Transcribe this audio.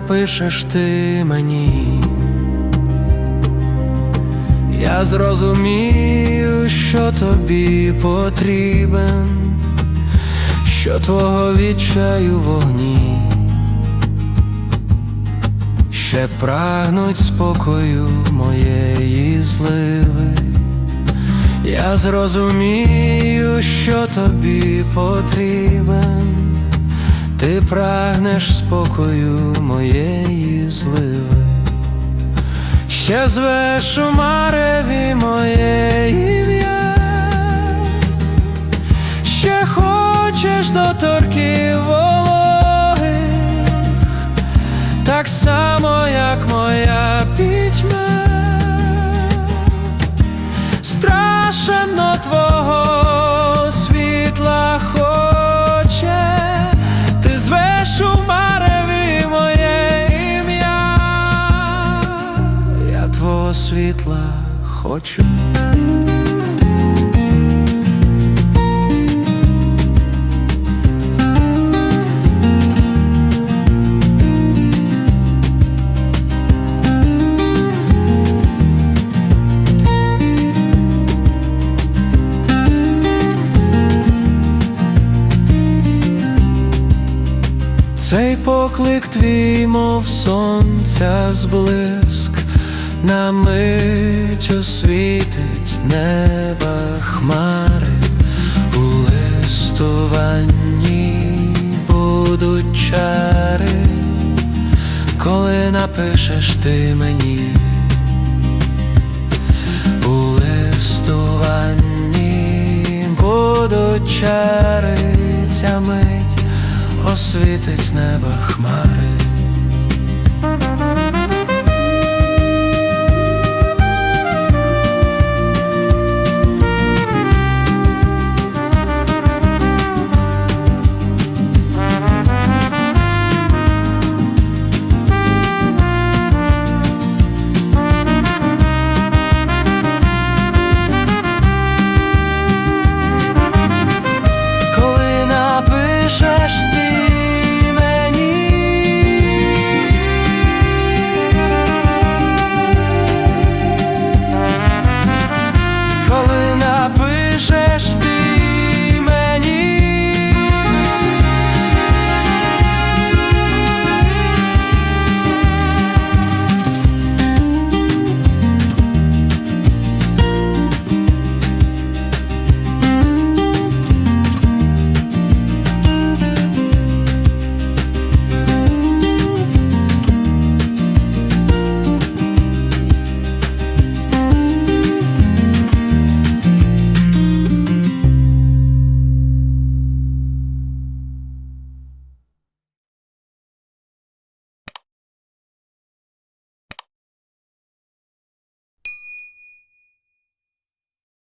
напишеш ти мені, я зрозумію, що тобі потрібен, що твого відчаю вогні, ще прагнуть спокою моєї зливи. Я зрозумію, що тобі потрібен, ти прагнеш спокою моєї зливи, ще звеш у мареві моє ім'я, ще хочеш до торків вологих, так само, світла хочу. Цей поклик твій, мов сонця зблиск, на мить освітить неба хмари, у листуванні будуть чари, коли напишеш ти мені, у листуванні будуть чари ця мить освітить неба хмари. Напишеш